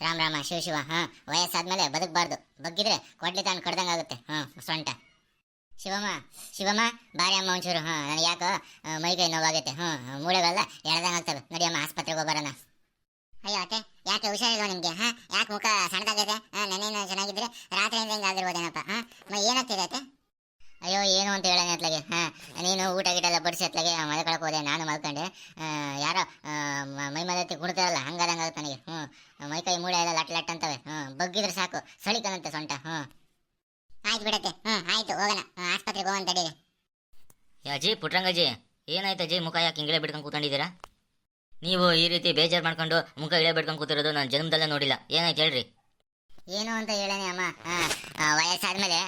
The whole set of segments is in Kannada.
ರಾಮ್ ರಾಮ, ಶಿವ ಶಿವ, ಹಾ, ವಯಸ್ಸಾದ್ಮೇಲೆ ಬದುಕಬಾರ್ದು. ಬಗ್ಗಿದ್ರೆ ಕೊಡ್ಲಿ ತಾನು ಕಡ್ದಂಗಾಗುತ್ತೆ ಹಾಂ, ಸೊಂಟ. ಶಿವಮ್ಮ ಶಿವಮ್ಮ, ಬಾರಿ ಅಮ್ಮ ಒಂಚೂರು, ಹಾಂ, ನನಗೆ ಯಾಕೋ ಮೈಕೈ ಮೈ ಕೈ ನೋವಾಗೈತೆ ಹ್ಞೂ ಮೂಳೆಗಳೆಲ್ಲ ಎಳ್ದಂಗೆ ಆಗ್ತವೆ. ನಡಿಯಮ್ಮ ಆಸ್ಪತ್ರೆಗೆ ಹೋಗ್ಬರೋಣ. ಅಯ್ಯೋ ಅತ್ತೆ ಯಾಕೆ ಹುಷಾರಿಲ್ವ ನಿಮಗೆ, ಹಾಂ? ಯಾಕೆ ಮುಖ ಸಣ್ಣದಾಗೈತೆ? ಹಾಂ, ನೆನೇನು ಚೆನ್ನಾಗಿದ್ರೆ ರಾತ್ರಿಯಿಂದ ಹಿಂಗೆ ಆಗಿರ್ಬೋದೇನಪ್ಪ ಹಾಂ? ಮೈ ಏನಾಗ್ತಿದೆ ಅತ್ತೆ? ಅಯ್ಯೋ, ಏನು ಅಂತ ಹೇಳೋಣ ಅತ್ಲಾಗೆ? ಹಾ, ನೀನು ಊಟ ಗೀಟ ಎಲ್ಲ ಬಡಿಸಿ ಅತ್ಲಾಗೆ ಮಲ್ಕೊಳಕ್ ಹೋದೆ, ನಾನು ಮಲ್ಕೊಂಡೆ. ಯಾರೋ ಮೈ ಮದತಿ ಕುಡ್ತಾರಲ್ಲ ಹಂಗಾದಂಗೆ ನನಗೆ ಹ್ಞೂ, ಮೈ ಕೈ ಮೂಳೆ ಎಲ್ಲ ಲಟ್ ಲಟ್ ಅಂತವೆ. ಹ್ಞೂ, ಬಗ್ಗಿದ್ರೆ ಸಾಕು, ಸಳಿಕನಂತೆ ಸೊಂಟ. ಹ್ಞೂ. ಆಯ್ತು ಬಿಡತ್ತೆ. ಹ್ಞೂ, ಆಯ್ತು, ಹೋಗೋಣ. ಆಸ್ಪತ್ರೆಗೆ ಹೋಗೋಣ ತಡೀರಿ ಯಾಜಿ ಪುಟ್ರಂಗಜಿ ಏನಾಯ್ತು ಅಜ್ಜಿ? ಮುಖ ಯಾಕೆ ಹಿಂಗೆ ಬಿಡ್ಕೊಂಡು ಕೂತ್ಕೊಂಡಿದ್ದೀರಾ? ನೀವು ಈ ರೀತಿ ಬೇಜಾರು ಮಾಡ್ಕೊಂಡು ಮುಖ ಇಳೆ ಬಿಡ್ಕೊಂಡು ಕೂತಿರೋದು ನಾನು ಜನ್ಮದಲ್ಲೇ ನೋಡಿಲ್ಲ. ಏನಾಯ್ತು ಹೇಳ್ರಿ? ಏನು ಅಂತ ಹೇಳೇನೆ ಅಮ್ಮ. ವಯಸ್ಸಾದ್ಮೇಲೆ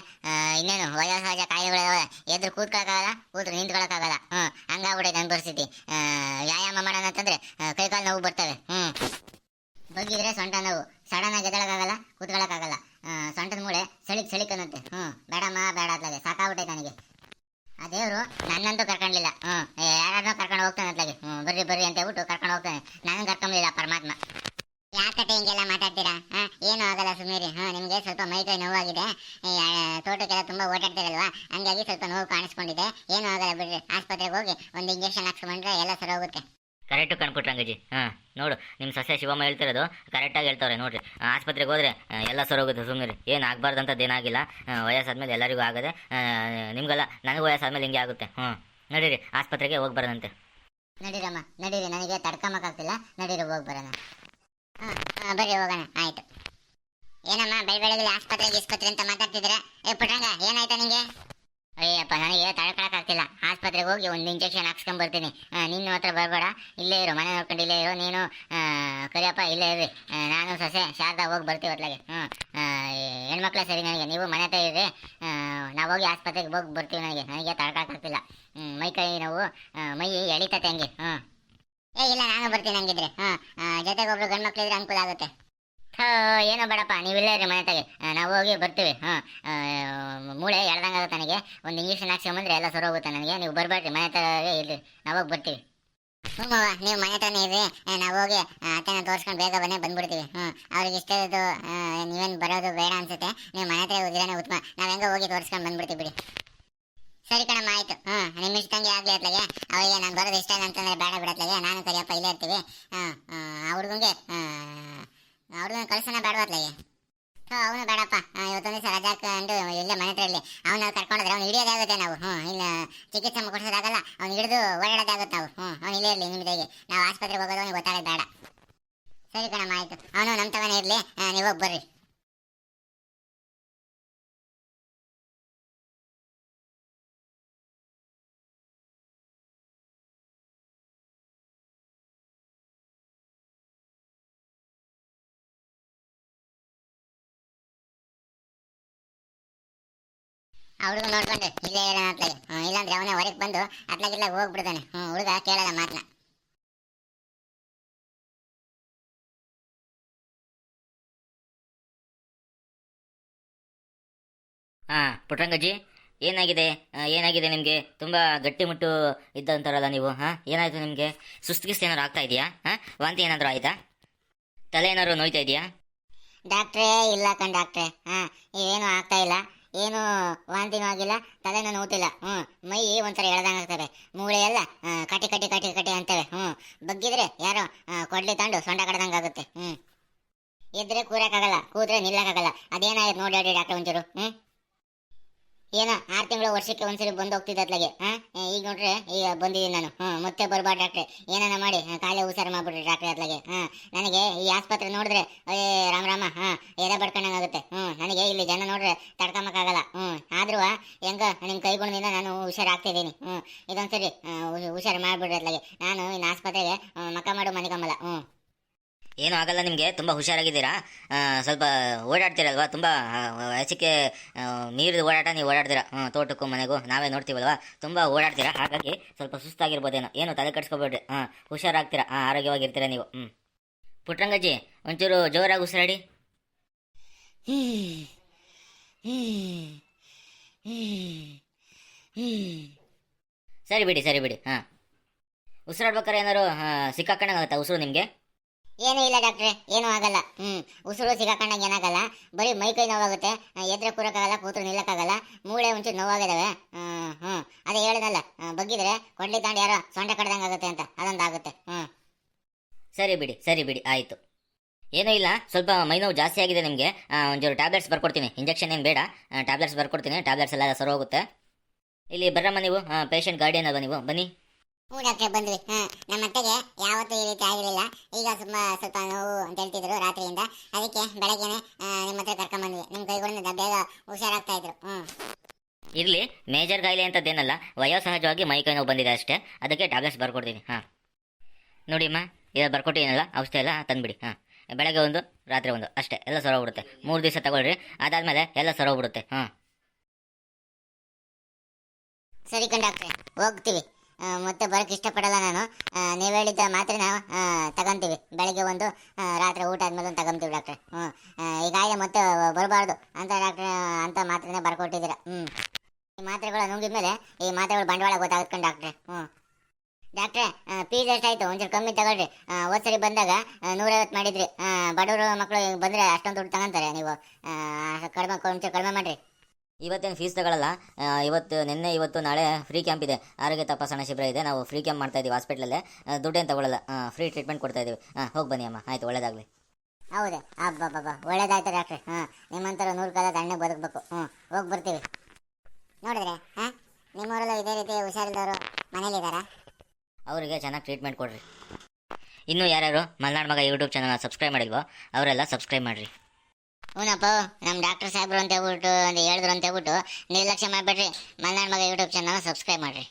ಇನ್ನೇನು ವಯೋಸಹಜ ಕಾಯಿಲೆಗಳು ಎದ್ರು ಕೂತ್ಕೊಳಕ್ಕಾಗಲ್ಲ ಕೂತ್ರು ನಿಂತ್ಕೊಳಕ್ಕಾಗಲ್ಲ. ಹ್ಞೂ ಹಂಗಾಗ್ಬಿಟ್ಟೈತೆ ನನ್ನ ಪರಿಸ್ಥಿತಿ. ವ್ಯಾಯಾಮ ಮಾಡೋಣ ಅಂತಂದ್ರೆ ಕೈಕಾಲು ನೋವು ಬರ್ತವೆ. ಹ್ಞೂ ಬಗ್ಗಿದ್ರೆ ಸೊಂಟ ನೋವು. ಸಡನ್ ಆಗಿ ಎದಳಕ್ಕಾಗಲ್ಲ ಕೂತ್ಕೊಳಕ್ಕಾಗಲ್ಲ. ಆ, ಸೊಂಟದ ಮೂಳೆ ಸಳಿಕ್ ಸಳಿಕ್ ಅನ್ನತ್ತೆ. ಹ್ಞೂ ಬೇಡಮ್ಮ ಬೇಡ ಅತ್ಲಾಗೆ ಸಾಕಾಗ್ಬಿಟ್ಟೈತೆ ನನಗೆ. ಆ ದೇವರು ನನ್ನಂತೂ ಕರ್ಕೊಂಡಿಲ್ಲ. ಹ್ಞೂ ಯಾರನ್ನೋ ಕರ್ಕೊಂಡು ಹೋಗ್ತಾನೆ ಅತ್ಲಾಗೆ ಹ್ಞೂ ಬರ್ರಿ ಬರ್ರಿ ಅಂತ ಹೇಳ್ಬಿಟ್ಟು ಕರ್ಕೊಂಡು ಹೋಗ್ತಾನೆ. ನನ್ನ ಕರ್ಕೊಂಡಿಲ್ಲ ಪರಮಾತ್ಮ. ಯಾಕತ್ತೆ ಹಿಂಗೆಲ್ಲ ಮಾತಾಡ್ತೀರಾ? ಏನು ಆಗಲ್ಲ ಸುಮೀರಿ ಹಾ ನಿಮಗೆ ಸ್ವಲ್ಪ ಮೈ ಕೈ ನೋವಾಗಿದೆ. ತೋಟಕ್ಕೆಲ್ಲ ತುಂಬಾ ಓಡಾಡ್ತೀರಲ್ವಾ? ಹಂಗಾಗಿ ಸ್ವಲ್ಪ ನೋವು ಕಾಣಿಸ್ಕೊಂಡಿದೆ. ಏನು ಆಗಲ್ಲ ಬಿಡ್ರಿ. ಆಸ್ಪತ್ರೆಗೆ ಹೋಗಿ ಒಂದು ಇಂಜೆಕ್ಷನ್ ಹಾಕ್ಸ್ಕೊಂಡ್ರೆ ಎಲ್ಲ ಸರಿ ಹೋಗುತ್ತೆ. ಕರೆಕ್ಟು ಕಣ್ಪುಟ್ರಂಗಜ್ಜಿ ಹಾಂ ನೋಡು ನಿಮ್ಮ ಸಸ್ಯ ಶಿವಮ್ಮ ಹೇಳ್ತಿರೋದು ಕರೆಕ್ಟಾಗಿ ಹೇಳ್ತವ್ರೆ ನೋಡ್ರಿ. ಆಸ್ಪತ್ರೆಗೆ ಹೋದ್ರೆ ಎಲ್ಲ ಸರಿ ಸರೋಗುತ್ತೆ ಸುಮ್ಮನೆ ಏನು ಆಗಬಾರ್ದಂಥದ್ದು ಏನಾಗಿಲ್ಲ. ವಯಸ್ಸಾದ ವಯಸ್ಸಾದ್ಮೇಲೆ ಎಲ್ಲರಿಗೂ ಆಗದೆ ನಿಮಗೆಲ್ಲ ನನಗೆ ವಯಸ್ಸಾದ್ಮೇಲೆ ಹಿಂಗೆ ಆಗುತ್ತೆ. ಹ್ಞೂ ನಡೀರಿ ಆಸ್ಪತ್ರೆಗೆ ಹೋಗಿ ಬರೋಣಂತೆ. ನಡೀರಮ್ಮ ನಡೀರಿ. ನನಗೆ ತಡ್ಕೊಂಬಕ್ಕಾಗ್ತಿಲ್ಲ ನಡೀರಿ ಹೋಗಿ ಬರೋಣ. ಬರ್ರಿ, ಹೋಗೋಣ. ಆಯ್ತು. ಏನಮ್ಮ ಬೆಳ ಬೆಳಗ್ಗೆ ಆಸ್ಪತ್ರೆ ಅಂತ ಮಾತಾಡ್ತಿದ್ರೆ ಏ ಪುಟ್ರಂಗ ಏನಾಯ್ತಾ ನಿಂಗೆ? ಅಯ್ಯಪ್ಪ, ನನಗೆ ತಡ್ಕೊಳಕ್ಕಾಗ್ತಿಲ್ಲ ಆಸ್ಪತ್ರೆಗೆ ಹೋಗಿ ಒಂದು ಇಂಜೆಕ್ಷನ್ ಹಾಕ್ಸ್ಕೊಂಡ್ ಬರ್ತೀನಿ. ನಿನ್ನ ಹತ್ರ ಬರಬೇಡ. ಇಲ್ಲೇ ಇರು, ಮನೆ ನೋಡ್ಕೊಂಡು ಇಲ್ಲೇ ಇರು. ನೀನು ಕರಿಯಪ್ಪ, ಇಲ್ಲೇ ಇರ್ರಿ. ನಾನು ಸೊಸೆ, ಶಾರದಾ, ಹೋಗಿ ಬರ್ತೀವಿ ಹೊತ್ಲಾಗೆ ಹ್ಞೂ ಹೆಣ್ಮಕ್ಳ ಸರಿ ನನಗೆ. ನೀವು ಮನೆ ಹತ್ರ ಇರ್ರಿ. ನಾವು ಹೋಗಿ ಆಸ್ಪತ್ರೆಗೆ ಹೋಗಿ ಬರ್ತೀವಿ ನನಗೆ. ನನಗೆ ತಡ್ಕೊಳಕ್ಕಾಗ್ತಿಲ್ಲ ಮೈ ಕೈ ನೋವು ಮೈ ಎಳಿತತೆ ಹಂಗೆ. ಹ್ಞೂ ಏ, ಇಲ್ಲ, ನಾನು ಬರ್ತೀನಿ ಹಂಗಿದ್ರೆ. ಹಾಂ ಜೊತೆಗೆ ಒಬ್ರು ಗಂಡು ಮಕ್ಳಿದ್ರೆ ಅನುಕೂಲ ಆಗುತ್ತೆ. ಏನೋ ಬೇಡಪ್ಪ, ನೀವಿಲ್ಲೇ ಇರಿ ಮನೆ ತಾಗೆ ನಾವು ಹೋಗಿ ಬರ್ತೀವಿ. ಹಾಂ ಮೂಳೆ ಎಳ್ದಂಗಾಗುತ್ತೆ ನನಗೆ. ಒಂದು ಇಂಜೆಕ್ಷನ್ ಹಾಕ್ಸ್ಕೊಂಬಂದ್ರೆ ಎಲ್ಲ ಹೋಗುತ್ತೆ ನನಗೆ. ನೀವು ಬರಬೇಡ್ರಿ ಮನೆ ತಾಗೆ ಇರ್ರಿ. ನಾವು ಹೋಗಿ ಬರ್ತೀವಿ. ಹ್ಞೂ ನೀವು ಮನೆ ತಾನೇ ಇರ್ರಿ. ನಾವು ಹೋಗಿ ಅತ್ತೆನ ತೋರಿಸ್ಕೊಂಡು ಬೇಗ ಬನ್ನಿ ಬಂದ್ಬಿಡ್ತೀವಿ. ಹ್ಞೂ, ಅವ್ರಿಗೆ ಇಷ್ಟ ಇದು ನೀವೇನು ಬರೋದು ಬೇಡ ಅನ್ಸುತ್ತೆ. ನೀವು ಮನೆ ಹತ್ರ ಹೋಗಿದ್ರೆ ಉತ್ತಮ. ನಾವು ಹೆಂಗೆ ಹೋಗಿ ತೋರಿಸ್ಕೊಂಡು ಬಂದ್ಬಿಡ್ತೀವಿ ಬಿಡಿ. ಸರಿ ಕಣಮ್ಮ, ಆಯ್ತು. ಹ್ಞೂ ನಿಮ್ಮ ಇಷ್ಟಂಗೆ ಆಗಲಿ ಅತ್ಲಾಗೆ. ಅವಳಿಗೆ ನಾನು ಬರೋದು ಇಷ್ಟ ಅಂತಂದ್ರೆ ಬೇಡ ಬಿಡತ್ಲಾಗೆ ನಾನು ಕರಿಯಪ್ಪ ಇಲ್ಲೇ ಇರ್ತೀವಿ. ಹಾಂ ಆ ಹುಡುಗಂಗೆ ಹುಡುಗನ ಕಳ್ಸೋಣ ಬೇಡವತ್ಲಾಗೆ ಹ್ಞೂ ಅವನು ಬೇಡಪ್ಪ. ಇವತ್ತೊಂದು ದಿವಸ ರಜಾ ಹಾಕೊಂಡು ಇಲ್ಲೇ ಮನೆ ಹತ್ರ ಇರಲಿ. ಅವನ್ನ ಕರ್ಕೊಂಡ್ರೆ ಅವ್ನು ಹಿಡಿಯೋದಾಗುತ್ತೆ ನಾವು. ಹ್ಞೂ ಇಲ್ಲ ಚಿಕಿತ್ಸೆ ಕೊಡಿಸೋದಾಗಲ್ಲ, ಅವ್ನು ಹಿಡಿದು ಓಡಾಡೋದಾಗುತ್ತೆ ನಾವು. ಹ್ಞೂ ಅವ್ನು ಇಲ್ಲೇ ಇರಲಿ ನಿಮ್ಮದಾಗೆ ನಾವು ಆಸ್ಪತ್ರೆಗೆ ಹೋಗೋದು, ಅವ್ನಿಗೆ ಗೊತ್ತಾಗೋದು ಬೇಡ. ಸರಿ ಕಣಮ್ಮ, ಆಯ್ತು. ಅವನು ನಮ್ಮ ತವನೇ ಇರಲಿ. ನೀವು ಹೋಗಿ ಬರ್ರಿ. ಆ ಹುಡುಗ ನೋಡ್ಕೊಂಡು. ಇಲ್ಲೇ ಹೇಳೋಣ ಅತ್ಲಾಗೆ. ಹ್ಞೂ ಇಲ್ಲಾಂದ್ರೆ ಅವನೇ ಹೊರಗೆ ಬಂದು ಅತ್ಲಾಗಿಲ್ಲ ಹೋಗ್ಬಿಡ್ತಾನೆ. ಹ್ಞೂ ಹುಡುಗ ಕೇಳಲ್ಲ ಮಾತನ್ನ ಹಾಂ ಪುಟ್ರಂಗಜ್ಜಿ ಏನಾಗಿದೆ? ಏನಾಗಿದೆ ನಿಮಗೆ? ತುಂಬ ಗಟ್ಟಿಮುಟ್ಟು ಇದ್ದಂತಾರಲ್ಲ ನೀವು ಹಾಂ? ಏನಾಯಿತು ನಿಮಗೆ? ಸುಸ್ತಿಗಿಸ್ತು ಏನಾದ್ರು ಆಗ್ತಾ ಇದೆಯಾ? ಹಾಂ? ವಾಂತಿ ಏನಾದರೂ ಆಯಿತಾ? ತಲೆ ಏನಾದ್ರು ನೋಯ್ತಾ ಇದೆಯಾ? ಡಾಕ್ಟ್ರೇ ಇಲ್ಲ ಕಣ್ ಡಾಕ್ಟ್ರೇ. ಹಾ ಏನು ಆಗ್ತಾ ಇಲ್ಲ. ಏನು ವಾಂತಿನೂ ಆಗಿಲ್ಲ ತಲೆನೂ ನೋವುತ್ತಿಲ್ಲ ಹ್ಞೂ ಮೈ ಒಂಥರ ಎಳ್ದಂಗೆ ಆಗ್ತವೆ ಮೂಳೆ ಎಲ್ಲ ಕಟ್ಟಿ ಕಟಿ ಕಟಿ ಕಟಿ ಅಂತವೆ. ಹ್ಞೂ ಬಗ್ಗಿದ್ರೆ ಯಾರೋ ಕೊಡ್ಲಿ ತಂಡು ಸೊಂಡ ಕಡ್ದಂಗೆ ಆಗುತ್ತೆ ಹ್ಞೂ ಎದ್ರೆ ಕೂರಕ್ಕಾಗಲ್ಲ, ಕೂತ್ರೆ ನಿಲ್ಲಕ್ಕಾಗಲ್ಲ. ಅದೇನಾಯ್ತು ನೋಡಿ ಡಾಕ್ಟರ್ ಒಂಚೂರು. ಹ್ಞೂ ಏನೋ ಆರು ತಿಂಗಳು ವರ್ಷಕ್ಕೆ ಒಂದ್ಸರಿ ಬಂದು ಹೋಗ್ತಿದ್ದೆ ಹಾ? ಈಗ ನೋಡ್ರೆ, ಈಗ ಬಂದಿದ್ದೀನಿ ನಾನು. ಹ್ಞೂ ಮತ್ತೆ ಬರ್ಬಾ ಡಾಕ್ಟ್ರೆ ಏನಾನ ಮಾಡಿ ಕಾಲೇ ಹುಷಾರು ಮಾಡ್ಬಿಡ್ರಿ ಡಾಕ್ಟ್ರೆ ಅತ್ಲಾಗೆ ಹಾ? ನನಗೆ ಈ ಆಸ್ಪತ್ರೆ ನೋಡಿದ್ರೆ ಏ ರಾಮ ರಾಮ, ಹಾ? ಎದೆ ಬಡ್ಕೊಂಡಂಗಾಗುತ್ತೆ. ಹ್ಮ್, ನನಗೆ ಇಲ್ಲಿ ಜನ ನೋಡ್ರೆ ತಡ್ಕೊಂಬಕ್ಕಾಗಲ್ಲ ಹ್ಮ್, ಆದ್ರೂ, ಹೆಂಗ ನಿಮ್ಮ ಕೈಗುಣದಿಂದ ನಾನು ಹುಷಾರಾಗ್ತಿದ್ದೀನಿ ಹ್ಮ್, ಇದೊಂದ್ಸರಿ ಹುಷಾರು ಮಾಡ್ಬಿಡ್ರಿ ಅತ್ಲಾಗೆ ನಾನು ಇನ್ನು ಆಸ್ಪತ್ರೆಗೆ ಮಕ ಮಕ್ಕ ಮಾಡು ಮನೆಗಮ್ಮಲ್ಲ ಹ್ಞೂ ಏನೂ ಆಗಲ್ಲ ನಿಮಗೆ? ತುಂಬ ಹುಷಾರಾಗಿದ್ದೀರಾ? ಸ್ವಲ್ಪ ಓಡಾಡ್ತೀರಲ್ವಾ? ತುಂಬ ವಯಸ್ಸಿಗೆ ನೀರು ಓಡಾಟ ನೀವು ಓಡಾಡ್ತೀರಾ? ತೋಟಕ್ಕೂ ಮನೆಗೂ ನಾವೇ ನೋಡ್ತೀವಲ್ವಾ? ತುಂಬ ಓಡಾಡ್ತೀರಾ? ಹಾಗಾಗಿ ಸ್ವಲ್ಪ ಸುಸ್ತಾಗಿರ್ಬೋದೇನೋ. ಏನು ತಲೆ ಕಟ್ಸ್ಕೊಬೇಡ್ರಿ ಹಾಂ, ಹುಷಾರಾಗ್ತೀರಾ? ಹಾಂ, ಆರೋಗ್ಯವಾಗಿರ್ತೀರಾ ನೀವು. ಹ್ಞೂ ಪುಟ್ರಂಗಜ್ಜಿ ಒಂಚೂರು ಜೋರಾಗಿ ಉಸಿರಾಡಿ. ಸರಿ ಬಿಡಿ ಸರಿ ಬಿಡಿ. ಹಾಂ. ಉಸಿರಾಡ್ಬೇಕಾರೆ ಏನಾರು ಸಿಕ್ಕಾಕೊಂಡಾಗತ್ತಾ ಉಸಿರು ನಿಮಗೆ? ಏನೂ ಇಲ್ಲ ಡಾಕ್ಟ್ರೆ, ಏನೂ ಆಗಲ್ಲ. ಹ್ಞೂ ಉಸಿರು ಸಿಗಾಕೊಂಡಂಗೆ ಏನಾಗಲ್ಲ. ಬರೀ ಮೈ ಕೈ ನೋವಾಗುತ್ತೆ. ಎದ್ರೆ ಕೂರೋಕ್ಕಾಗಲ್ಲ, ಕೂತ್ರು ನಿಲ್ಲಕ್ಕಾಗಲ್ಲ. ಮೂಳೆ ಒಂಚೂರು ನೋವಾಗಿದಾವೆ. ಹ್ಞೂ ಹ್ಞೂ ಅದೇ ಹೇಳಿದಲ್ಲ ಬಗ್ಗಿದ್ರೆ ಕೊಡ್ಲಿ ತಾಂಡು ಯಾರೋ ಸೊಂಟ ಕಡ್ದಂಗೆ ಆಗುತ್ತೆ ಅಂತ ಅದೊಂದು ಆಗುತ್ತೆ ಹ್ಮ್. ಸರಿ ಬಿಡಿ ಸರಿ ಬಿಡಿ, ಆಯಿತು. ಏನೂ ಇಲ್ಲ, ಸ್ವಲ್ಪ ಮೈ ನೋವು ಜಾಸ್ತಿ ಆಗಿದೆ ನಿಮಗೆ. ಒಂಚೂರು ಟ್ಯಾಬ್ಲೆಟ್ಸ್ ಬರ್ಕೊಡ್ತೀನಿ. ಇಂಜೆಕ್ಷನ್ ಏನು ಬೇಡ. ಟ್ಯಾಬ್ಲೆಟ್ಸ್ ಬರ್ಕೊಡ್ತೀನಿ. ಟ್ಯಾಬ್ಲೆಟ್ಸ್ ಎಲ್ಲ ಸರೋಗುತ್ತೆ ಇಲ್ಲಿ ಬರ್ರಮ್ಮ ನೀವು ಪೇಷಂಟ್ ಗಾರ್ಡಿಯನ್ ಅಲ್ವಾ ನೀವು? ಬನ್ನಿ. ಹ್ಞೂ ಡಾಕ್ಟ್ರೆ ಬಂದ್ವಿ. ಹಾ ನಮ್ಮ ಅತ್ತೆಗೆ ಯಾವತ್ತೂ ಈ ರೀತಿ ಆಗಿರಲಿಲ್ಲ. ಈಗ ತುಂಬ ಸ್ವಲ್ಪ ನೋವು ಅಂತ ಹೇಳ್ತಿದ್ರು ರಾತ್ರಿಯಿಂದ. ಅದಕ್ಕೆ ಬೆಳಗ್ಗೆನೆ ನಿಮ್ಮ ಹತ್ರ ಕರ್ಕೊಂಬಂದ್ವಿ ನಿಮ್ಮ ಕೈಗಳಿಂದ ಬೇಗ ಹುಷಾರಾಗ್ತಾ ಇದ್ರು. ಹ್ಞೂ ಇರಲಿ ಮೇಜರ್ ಕಾಯಿಲೆ ಅಂತದ್ದೇನಲ್ಲ ವಯೋಸಹಜವಾಗಿ ಮೈಕೈ ನೋವು ಬಂದಿದೆ ಅಷ್ಟೇ. ಅದಕ್ಕೆ ಟ್ಯಾಬ್ಲೆಟ್ಸ್ ಬರ್ಕೊಡ್ತೀನಿ. ಹಾಂ. ನೋಡಿ ಅಮ್ಮ ಇದು ಬರ್ಕೊಟ್ಟಿದ್ದೀನಲ್ಲ ಔಷಧಿ ಎಲ್ಲ ತಂದುಬಿಡಿ. ಹಾಂ. ಬೆಳಗ್ಗೆ ಒಂದು ರಾತ್ರಿ ಒಂದು ಅಷ್ಟೇ. ಎಲ್ಲ ಸರೋಗ್ಬಿಡುತ್ತೆ. ಮೂರು ದಿವಸ ತಗೊಳ್ರಿ. ಅದಾದಮೇಲೆ ಎಲ್ಲ ಸರೋಗ್ಬಿಡುತ್ತೆ. ಹಾಂ. ಸರಿ ಕಂಡಾಕ್ಟ್ರೆ ಬರೋಕ್ಕೆ ಇಷ್ಟಪಡಲ್ಲ ನಾನು. ನೀವು ಹೇಳಿದ್ದ ಮಾತ್ರೆನ ತಗೊಂತೀವಿ. ಬೆಳಿಗ್ಗೆ ಒಂದು ರಾತ್ರಿ ಊಟ ಆದ್ಮೇಲೆ ಒಂದು ತಗೊಂತೀವಿ ಡಾಕ್ಟ್ರೆ. ಹ್ಞೂ ಈ ಮತ್ತೆ ಬರಬಾರ್ದು ಅಂತ ಡಾಕ್ಟ್ರೆ, ಅಂತ ಮಾತ್ರೆನೇ ಬರ್ಕೊಟ್ಟಿದ್ದೀರ. ಹ್ಞೂ ಈ ಮಾತ್ರೆಗಳು ನುಂಗಿದ ಮೇಲೆ ಈ ಮಾತ್ರೆಗಳು ಬಂಡವಾಳ ಗೊತ್ತಾಗುತ್ತೆ ಕಣ್ ಡಾಕ್ಟ್ರೆ. ಹ್ಞೂ ಡಾಕ್ಟ್ರೆ ಫೀಸ್ ಎಷ್ಟಾಯ್ತು? ಒಂಚೂರು ಕಮ್ಮಿ ತಗೊಳ್ರಿ. ಒತ್ತರಿ ಬಂದಾಗ ನೂರೈವತ್ತು ಮಾಡಿದ್ರಿ. ಬಡವರು ಮಕ್ಕಳು ಬಂದರೆ ಅಷ್ಟೊಂದು ದುಡ್ಡು ತಗೊಂತಾರೆ ನೀವು. ಕಡಿಮೆ, ಒಂಚೂರು ಕಡಿಮೆ ಮಾಡಿರಿ. ಇವತ್ತೇನು ಫೀಸ್ ತಗೊಳ್ಳಲ್ಲ ಇವತ್ತು ನಿನ್ನೆ ಇವತ್ತು ನಾಳೆ ಫ್ರೀ ಕ್ಯಾಂಪ್ ಇದೆ. ಆರೋಗ್ಯ ತಪಾಸಣಾ ಶಿಬಿರ ಇದೆ. ನಾವು ಫ್ರೀ ಕ್ಯಾಂಪ್ ಮಾಡ್ತಾ ಇದ್ದೀವಿ ಹಾಸ್ಪಿಟ್ಲಲ್ಲೇ ದುಡ್ಡೇನು ತಗೊಳ್ಳಲ್ಲ ಫ್ರೀ ಟ್ರೀಟ್ಮೆಂಟ್ ಕೊಡ್ತಾ ಇದ್ದೀವಿ ಹಾಂ ಹೋಗಿ ಬನ್ನಿ ಅಮ್ಮ. ಆಯ್ತು ಒಳ್ಳೇದಾಗಲಿ. ಹೌದು. ಅಬ್ಬಬ್ಬಬ್ಬ. ಒಳ್ಳೇದಾಯ್ತು ಡಾಕ್ಟ್ರೆ ಹಾಂ ನಿಮ್ಮಂತರ ನೂರು ಕಾಲ ದಣ್ಣೆ ಬದುಕಬೇಕು. ಹ್ಞೂ ಹೋಗಿ ಬರ್ತೀವಿ. ನೋಡಿದ್ರೆ ಹಾಂ? ನಿಮ್ಮವರೆಲ್ಲ ಇದೇ ರೀತಿ ಹುಷಾರಿಲ್ಲದವರು ಮನೇಲಿದ್ದಾರಾ ಅವರಿಗೆ ಚೆನ್ನಾಗಿ ಟ್ರೀಟ್ಮೆಂಟ್ ಕೊಡ್ರಿ. ಇನ್ನೂ ಯಾರ್ಯಾರು ಮಲ್ನಾಡ್ ಮಗ ಯೂಟ್ಯೂಬ್ ಚಾನಲ್ನ ಸಬ್ಸ್ಕ್ರೈಬ್ ಮಾಡಿಲ್ವೋ ಅವರೆಲ್ಲ ಸಬ್ಸ್ಕ್ರೈಬ್ ಮಾಡಿರಿ. ಹ್ಞೂನಪ್ಪ ನಮ್ಮ ಡಾಕ್ಟರ್ ಸಾಹೇಬ್ರು ಅಂತ ಹೇಳ್ಬಿಟ್ಟು, ಅಂತ ಹೇಳಿದ್ರು ಅಂತ ಹೇಳ್ಬಿಟ್ಟು ನಿರ್ಲಕ್ಷ್ಯ ಮಾಡಿಬಿಡ್ರಿ. ಮಲ್ನಾಡ್ ಮಗ ಯೂಟ್ಯೂಬ್ ಚಾನಲ್ ಸಬ್ಸ್ಕ್ರೈಬ್ ಮಾಡಿರಿ.